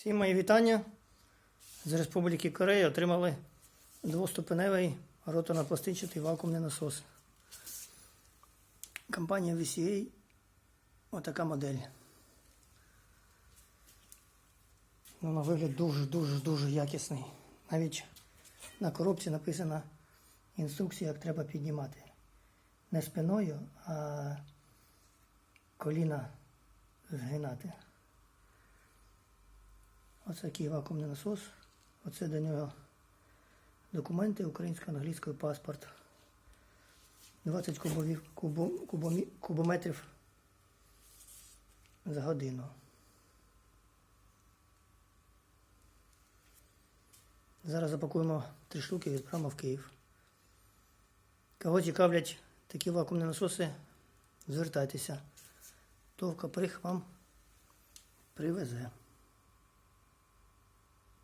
Всі мої вітання з Республіки Корея отримали двоступеневий роторно-пластичний вакуумний насос. Компанія VCA отака модель. Ну, на вигляд дуже-дуже-дуже якісний. Навіть на коробці написана інструкція, як треба піднімати. Не спиною, а коліна згинати. Оце такий вакуумний насос. Оце до нього документи українсько-англійський паспорт. 20 кубові, кубо, кубомі, кубометрів за годину. Зараз запакуємо три штуки і відправимо в Київ. Кого цікавлять такі вакуумні насоси, звертайтеся. Товка прих вам привезе.